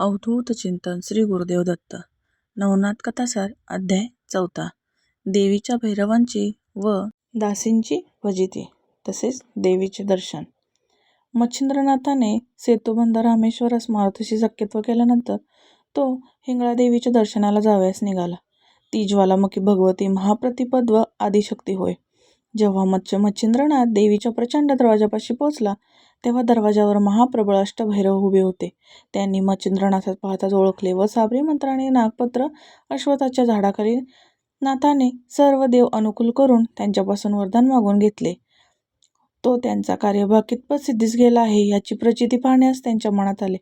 अवधूत चिंतन श्री गुरुदेव दत्त नवनाथ कथासार अध्याय चौथा देवीच्या भैरवांची व दासींची भजिती तसेच देवीचे दर्शन मच्छिंद्रनाथाने सेतुबंध रामेश्वरास मारुतीशी शक्यत्व केल्यानंतर तो हिंगळादेवीच्या दर्शनाला जावयास निघाला. ती ज्वालामुखी भगवती महाप्रतिपद व आदिशक्ती होय. जेव्हा मच्छ मच्छिंद्रनाथ देवीच्या प्रचंड दरवाजापाशी पोचला तेव्हा दरवाजावर महाप्रबळ अष्टभैरव उभे होते. त्यांनी मच्छिंद्रनाथात पाहताच ओळखले व साबरी मंत्राने नागपत्र अश्वथाच्या झाडाखाली नाथाने सर्व देव अनुकूल करून त्यांच्यापासून वरदान मागून घेतले. तो त्यांचा कार्यभाग कितपत सिद्धीस गेला आहे याची प्रचिती पाहण्यास त्यांच्या मनात आले.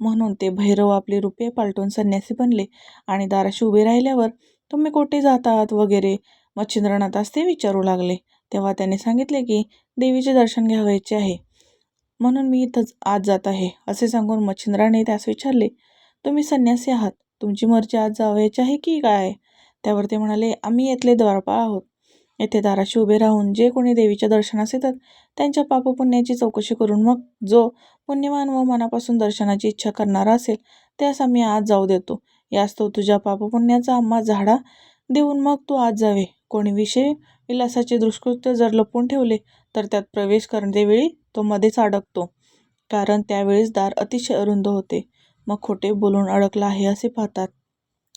म्हणून ते भैरव आपले रुपये पालटून संन्यासी बनले आणि दाराशी उभे राहिल्यावर तुम्ही कोठे जातात वगैरे मच्छिंद्रनाथास ते विचारू लागले. तेव्हा त्यांनी सांगितले की देवीचे दर्शन घ्यावयाचे आहे. म्हणून मी इथंच आज जात आहे असे सांगून मच्छिंद्राने त्यास विचारले तुम्ही संन्यासी आहात. तुमची मर्जी आज जावयाची आहे की काय? त्यावर ते म्हणाले आम्ही येथले द्वारपाळ आहोत. येथे दाराशी उभे राहून जे कोणी देवीच्या दर्शनास येतात त्यांच्या पापपुण्याची चौकशी करून मग जो पुण्यवान व मनापासून दर्शनाची इच्छा करणारा असेल त्यास आम्ही आज जाऊ देतो. यास्तव तुझ्या पापपुण्याचा आम्हा झाडा देऊन मग तू आज जावे. कोणी विषय विलासाचे दुष्कृत्य जर लपवून ठेवले तर त्यात प्रवेश करण्यावेळी तो मध्येच अडकतो. कारण त्यावेळेस दार अतिशय अरुंद होते. मग खोटे बोलून अडकला आहे असे पाहतात.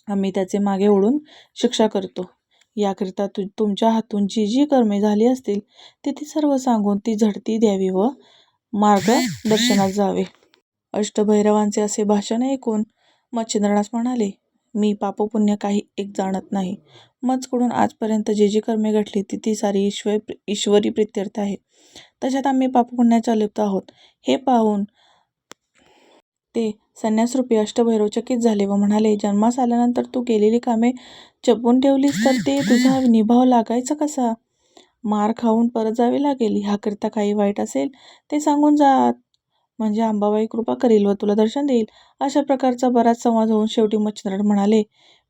आम्ही त्याचे मागे ओढून शिक्षा करतो. याकरिता तु तुमच्या हातून जी जी कर्मे झाली असतील ती ती सर्व सांगून ती झडती द्यावी व मार्गदर्शनात जावे. अष्टभैरवांचे असे भाषण ऐकून मच्छिंद्रनाथ म्हणाले मी पापपुण्य काही एक जाणत नाही. मजकडून आजपर्यंत जी जी कर्मे घडली ती ती सारी ईश्वर ईश्वरी प्रित्यर्थ आहे. तशात आम्ही पापपुण्याच्या लिप्त आहोत. हे पाहून ते संन्यासरूपी अष्टभैरव चकित झाले व म्हणाले जन्मास आल्यानंतर तू केलेली कामे जपून ठेवलीस तर ते तुझा निभाव लागायचा कसा? मार खाऊन परत जावे लागेल. ह्याकरिता काही वाईट असेल ते सांगून जात. म्हणजे अंबाबाई कृपा करील व तुला दर्शन देईल अशा प्रकारचा बराच संवाद होऊन शेवटी मच्छिंद्रनाथ म्हणाले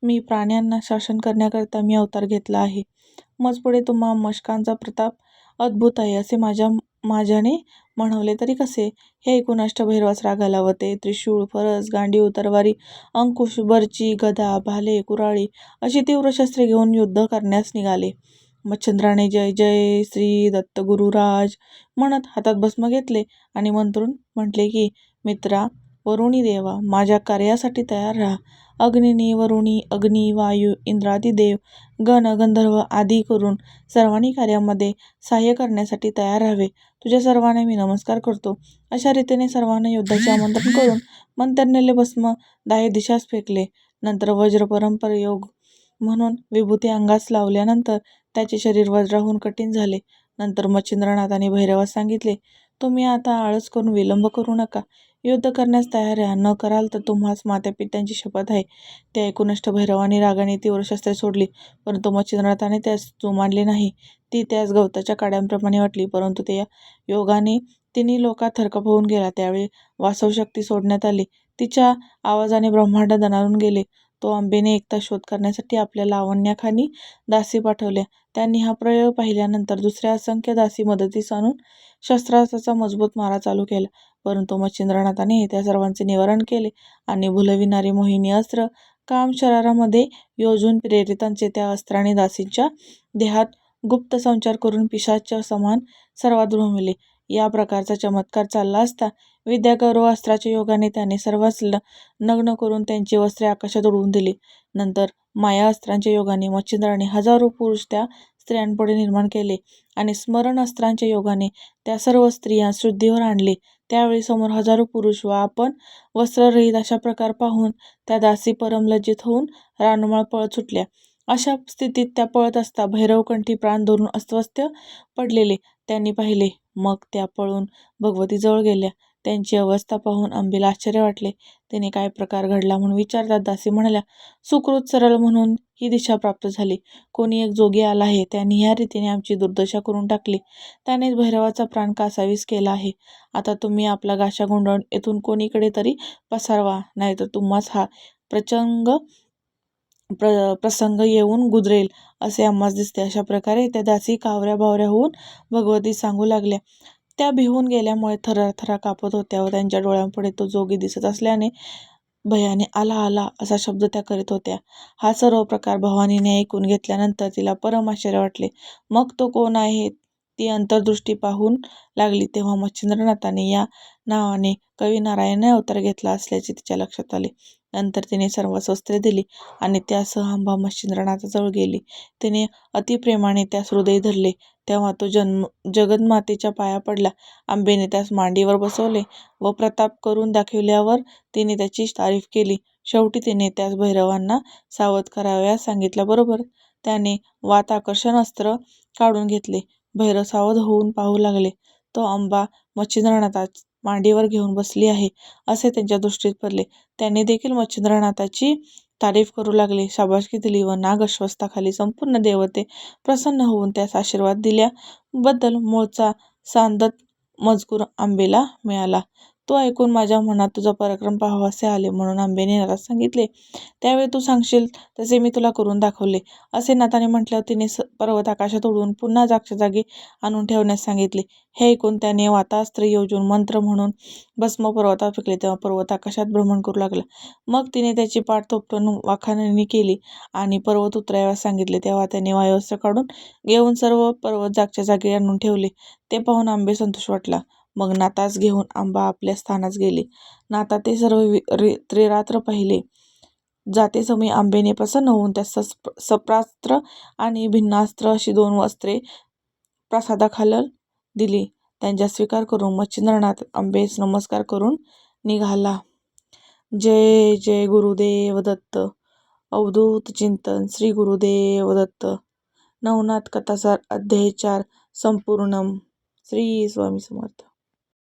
मी प्राण्यांना शासन करण्याकरिता मी अवतार घेतला आहे. मज पुढे तुम्हा मशकांचा प्रताप अद्भुत आहे असे माझ्या माझ्याने म्हणवले तरी कसे? हे ऐकून अष्टभैरवास रागाला व ते त्रिशूळ फरस गांडीव तरवारी अंकुश बर्ची गदा भाले कुराळी अशी तीव्र शस्त्रे घेऊन युद्ध करण्यास निघाले. मच्छिंद्राने जय जय श्री दत्तगुरुराज म्हणत हातात भस्म घेतले आणि मंत्रून म्हटले की मित्रा वरुणी देवा माझ्या कार्यासाठी तयार राहा. अग्निनी वरुणी अग्नी वायू इंद्रादी देव गण गंधर्व आदी करून सर्वांनी कार्यामध्ये सहाय्य करण्यासाठी तयार राहावे. तुझ्या सर्वांना मी नमस्कार करतो. अशा रीतीने सर्वांना युद्धाचे आमंत्रण करून मंतरलेले भस्म दाहे दिशास फेकले. नंतर वज्र योग म्हणून विभूती अंगास लावल्यानंतर त्याचे शरीर वज्राहून कठीण झाले. नंतर मच्छिंद्रनाथाने भैरवास सांगितले तुम्ही आता आळस करून विलंब करू नका. युद्ध करण्यास तयार आहे. न कराल तर तुम्हास मात्यापित्यांची शपथ आहे. ते ऐकून भैरवाने रागाने तीव्र शस्त्रे सोडली परंतु मच्छिंद्रनाथाने त्यास जुमानले नाही. ती त्यास गवताच्या काड्यांप्रमाणे वाटली परंतु त्या योगाने तिन्ही लोकात थरकप होऊन गेला. त्यावेळी वासवशक्ती सोडण्यात आली. तिच्या आवाजाने ब्रह्मांड दणारून गेले. तो आंबेने एकता शोध करण्यासाठी आपल्या लावण्याखानी दासी पाठवल्या. त्यांनी हा प्रयोग पाहिल्यानंतर दुसऱ्या असंख्य दासी मदतीस आणून शस्त्रास्त्राचा मजबूत मारा चालू केला. परंतु मच्छिंद्रनाथाने त्या सर्वांचे निवारण केले आणि भुलविणारी मोहिनी अस्त्र काम शरारामध्ये योजून प्रेरितांचे त्या अस्त्राने दासींच्या देहात गुप्त संचार करून पिशाच्या समान सर्वात भ्रमिले या प्रकारचा चमत्कार चालला असता विद्यागौरव अस्त्राच्या योगाने त्याने सर्वांस नग्न करून त्यांची वस्त्रे आकाशात उडवून दिली. नंतर माया अस्त्रांच्या योगाने मच्छिंद्राने हजारो पुरुष त्या स्त्रियांपुढे निर्माण केले आणि स्मरण अस्त्रांच्या योगाने त्या सर्व स्त्रिया शुद्धीवर आणले. त्यावेळी समोर हजारो पुरुष व आपण वस्त्ररहित अशा प्रकार पाहून त्या दासी परमलज्जित होऊन रानमाळ पळत सुटल्या. अशा स्थितीत त्या पळत असता भैरवकंठी प्राण धरून अस्वस्थ पडलेले. त्यांनी पाहिले. मग त्या पळून भगवतीजवळ गेल्या. त्यांची अवस्था पाहून अंबीला आश्चर्य वाटले. तिने काय प्रकार घडला म्हणून विचारतात. दासी म्हणाल्या सुकृत सरळ म्हणून ही दिशा प्राप्त झाली. कोणी एक जोगी आला आहे. त्यांनी ह्या रीतीने आमची दुर्दशा करून टाकली. त्यानेच भैरवाचा प्राण कासावीस केला आहे. आता तुम्ही आपला गाशा गुंडाळून येथून कोणीकडे तरी पसारवा. नाहीतर तुम्हास हा प्रचंग प्र प्रसंग येऊन गुजरेल असे आम्हास दिसते. अशा प्रकारे त्या दासी कावऱ्या बावऱ्या होऊन भगवती सांगू लागल्या. त्या भिवून गेल्यामुळे थराथरा कापत होत्या व त्यांच्या डोळ्यांपुढे तो जोगी दिसत असल्याने भयाने आला आला असा शब्द त्या करीत होत्या. हा सर्व प्रकार भवानीने ऐकून घेतल्यानंतर तिला परम आश्चर्य वाटले. मग तो कोण आहे? ती अंतर्दृष्टी पाहून लागली तेव्हा मच्छिंद्रनाथाने या नावाने कवी नारायणाने अवतार घेतला असल्याचे तिच्या लक्षात आले. नंतर तिने सर्व वस्त्रे दिली आणि त्यासह आंबा मच्छिंद्रनाथाजवळ गेली. तिने अतिप्रेमाने त्यास हृदय धरले. तेव्हा तो जन्म जगन्मातेच्या पाया पडला. आंबेने त्यास मांडीवर बसवले व प्रताप करून दाखविल्यावर तिने त्याची तारीफ केली. शेवटी तिने त्यास भैरवांना सावध करावयास सांगितल्याबरोबर त्याने वात आकर्षण अस्त्र काढून घेतले. भैरव सावध होऊन पाहू लागले. तो आंबा मच्छिंद्रनाथाच मांडीवर घेऊन बसली आहे असे त्यांच्या दृष्टीत पडले. त्यांनी देखील मच्छिंद्रनाथाची तारीफ करू लागले. शाबासकी दिली व नाग अश्वत्थाखाली संपूर्ण देवते प्रसन्न होऊन त्यास आशीर्वाद दिल्याबद्दल मूळचा सांदत मजकूर आंबेला मिळाला. तो ऐकून माझ्या मनात तुझा पराक्रम पाहावासे आले म्हणून आंबेने नाथास सांगितले. त्यावेळी तू सांगशील तसे मी तुला करून दाखवले असे नाथाने म्हटल्यावर तिने स पर्वत आकाशात उडवून पुन्हा जागच्या जागी आणून ठेवण्यास सांगितले. हे ऐकून त्याने वातास्त्र योजून मंत्र म्हणून भस्म पर्वतावर फेकले तेव्हा पर्वत आकाशात भ्रमण करू लागला. मग तिने त्याची पाठ थोपटून वाखाणणी केली आणि पर्वत उतरायला सांगितले. तेव्हा त्याने वायुअस्त्र काढून घेऊन सर्व पर्वत जागच्या जागी आणून ठेवले. ते पाहून आंबे संतोष वाटला. मग नातास घेऊन आंबा आपल्या स्थानास गेले. नाता ते सर्व रि त्रिरात्र पाहिले. जाते समी आंबेने प्रसन्न होऊन त्या सप्रास्त्र आणि भिन्नास्त्र अशी दोन वस्त्रे प्रासादाखालल दिली. त्यांचा स्वीकार करून मच्छिंद्रनाथ आंबेस नमस्कार करून निघाला. जय जय गुरुदेव दत्त. अवधूत चिंतन श्री गुरुदेव दत्त. नवनाथ कथासार अध्याय चार संपूर्णम. श्री स्वामी समर्थ.